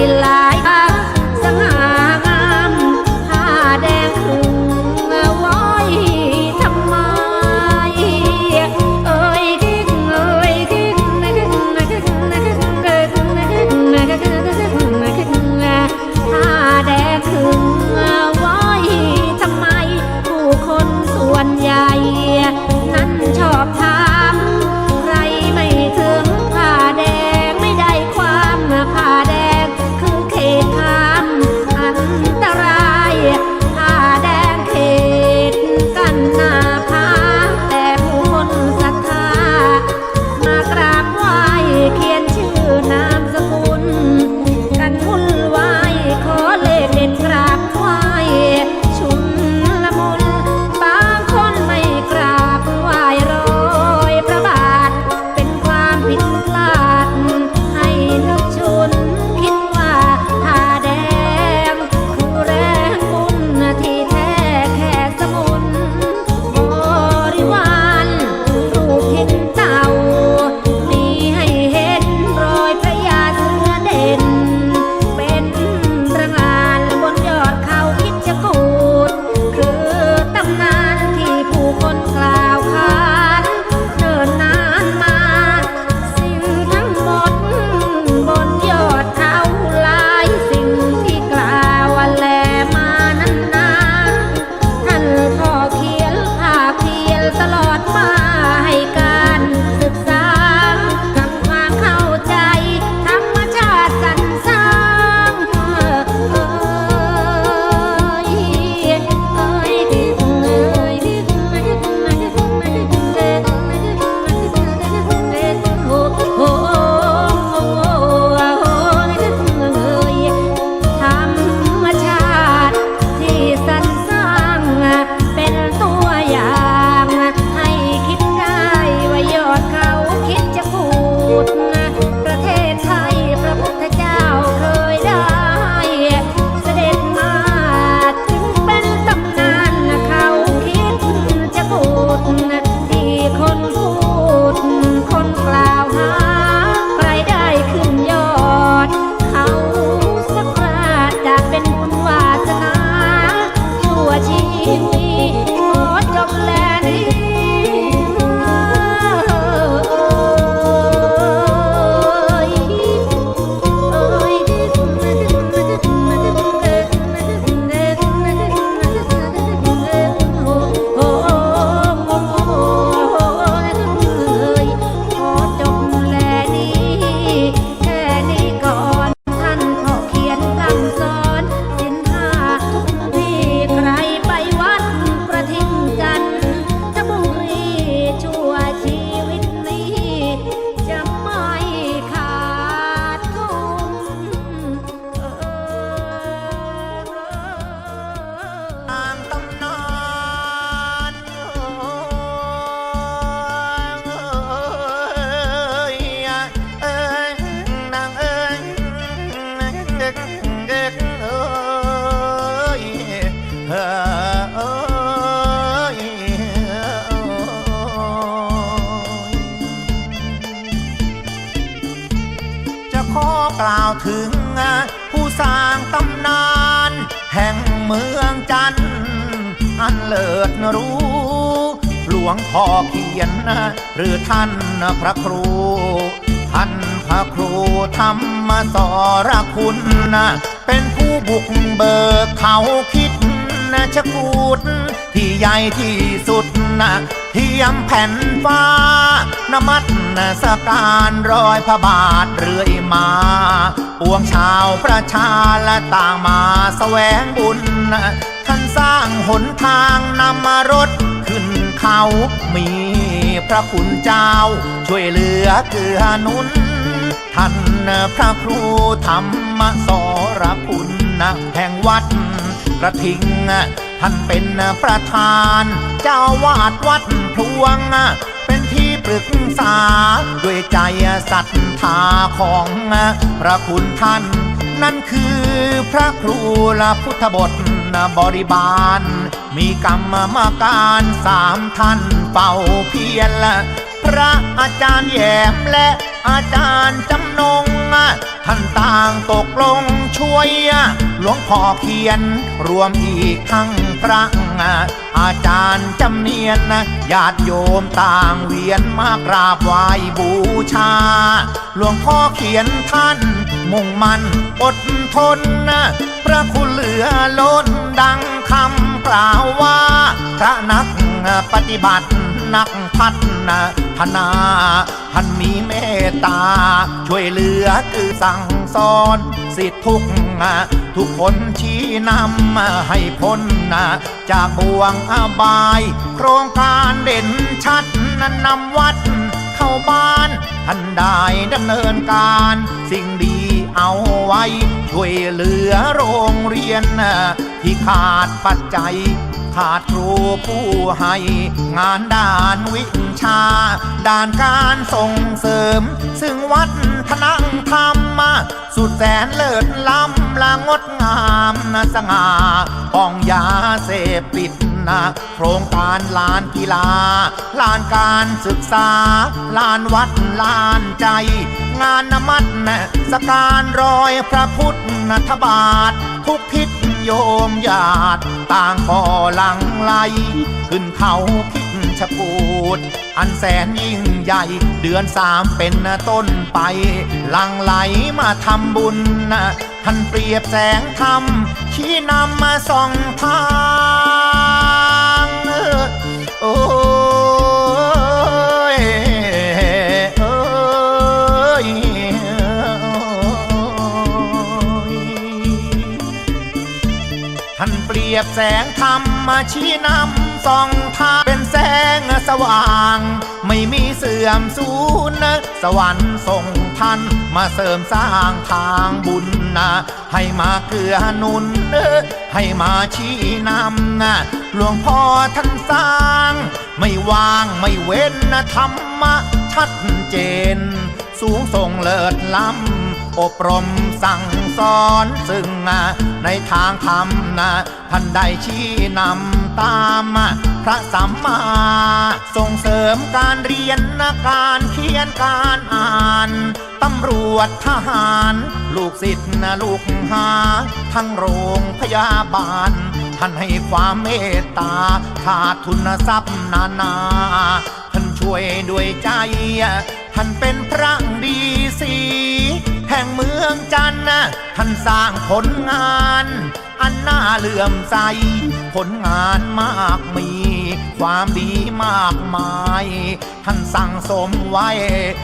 Bila ตำนาน แห่งเมืองจันทร์อันเลิศรู้ หลวงพ่อเขียน หรือท่านพระครู ท่านพระครูธรรมสรคุณนะเป็นผู้บุกเบิกเขาคิดนะชะกูดที่ใหญ่ที่สุดนะเทียมแผ่นฟ้านมัดนะสการรอยพระบาทเรื่อยมา ปวงชาวประชาและต่างมาแสวงบุญ ท่านสร้างหนทางนำมารถขึ้นเขา มีพระคุณเจ้า ช่วยเหลือเกื้อหนุน ท่านพระครูธรรมสรคุณนแห่งวัดกระทิงท่านเป็นประธาน เจ้าวาดวัดพลวง รึกษา ด้วยใจศรัทธาของพระคุณท่าน นั่นคือพระครูละพุทธบทบริบาล มีกรรมการสามท่านเป่าเพียรละพระอาจารย์แยมและอาจารย์จำนง ท่านต่างตกลงช่วย หลวงพ่อเขียนรวมอีกทั้งพระ อาจารย์จำเนียนนะญาติโยมต่างเวียนมากราบไหว้บูชา หลวงพ่อเขียนท่าน มุ่งมั่นอดทนนะพระคุณเหลือล้นดังคำกล่าวว่า พระนักปฏิบัตินักพัฒนาท่านมีเมตตา ช่วยเหลือคือสั่งสอน สิทธิทุก ทุกคนชี้นำให้พ้นจากบ่วงอบาย โครงการเด่นชัดนั้นนำวัดเข้าบ้าน ท่านได้ดำเนินการ สิ่งดีเอาไว้ ช่วยเหลือโรงเรียน ที่ขาดปัจจัย ขาดครูผู้ให้ งานด้านวิชา ด้านการส่งเสริม ซึ่งวัดทนังธรรม สุดแสนเลิศล้ำละงดงามนะสง่าป้องยาเสพติดนะโครงการลานกีฬา ลานการศึกษา ลานวัดลานใจ งานนมัดนะสการรอยพระพุทธทบาททุกทิศ โยมญาติต่างพอหลังไหลขึ้นเขาคิดชะกูด อันแสนยิ่งใหญ่เดือนสามเป็นต้นไป หลังไหลมาทำบุญท่านเปรียบแสงธรรม ชี้นำมาส่องทาง ยบแสงธรรมมาชี้นำส่องทางเป็นแสงสว่าง ไม่มีเสื่อมสูญนะสวรรค์ส่งท่านมาเสริมสร้างทางบุญนะให้มาเกื้อหนุนเด้อให้มาชี้นำนะหลวงพ่อท่านสร้าง ไม่วางไม่เว้นนะธรรมะชัดเจน สูงส่งเลิศล้ำ อบรมสั่งสอนซึ่งในทางธรรมนะท่านได้ชี้นำตามพระสัมมาส่งเสริมการเรียนนะการเขียนการอ่านตำรวจทหาร ลูกศิษย์นะลูกหา ทั้งโรงพยาบาลท่านให้ความเมตตาขาดทุนทรัพย์นานา ท่านช่วยด้วยใจ ท่านเป็นพระดีสี ห่งเมืองจันทร์นะท่านสร้างผลงาน อันน่าเลื่อมใส ผลงานมากมี ความดีมากมาย ท่านสั่งสมไว้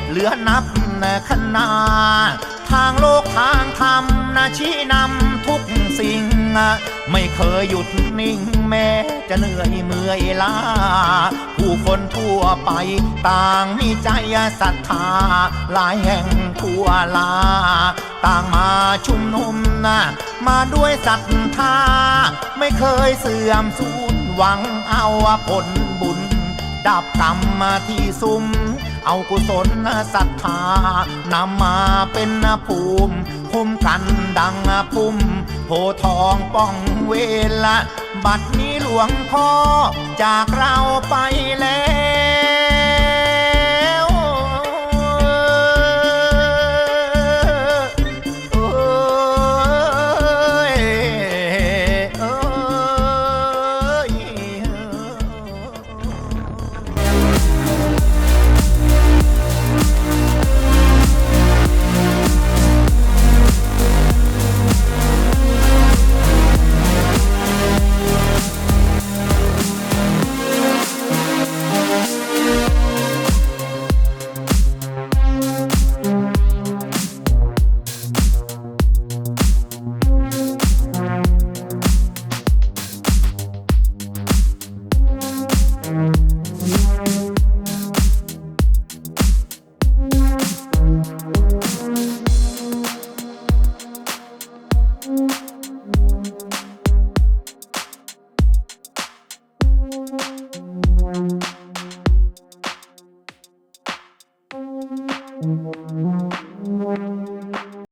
เหลือนับนะขนาทางโลกทางธรรมนะชี้นำทุกสิ่ง ไม่เคยหยุดนิ่งแม้จะเหนื่อยเมื่อยล้า ผู้คนทั่วไปต่างมีใจศรัทธา หลายแห่งทั่วลา ต่างมาชุมนุมนะมาด้วยศรัทธา ไม่เคยเสื่อมสูญหวังเอาผลบุญ ดับกรรมมาที่ซุ้มเอากุศลศรัทธานำมาเป็นภูมิ คุ้มกันดังปุ่มโพทองป้องเวลาบัดนี้หลวงพ่อจากเราไปแล้ว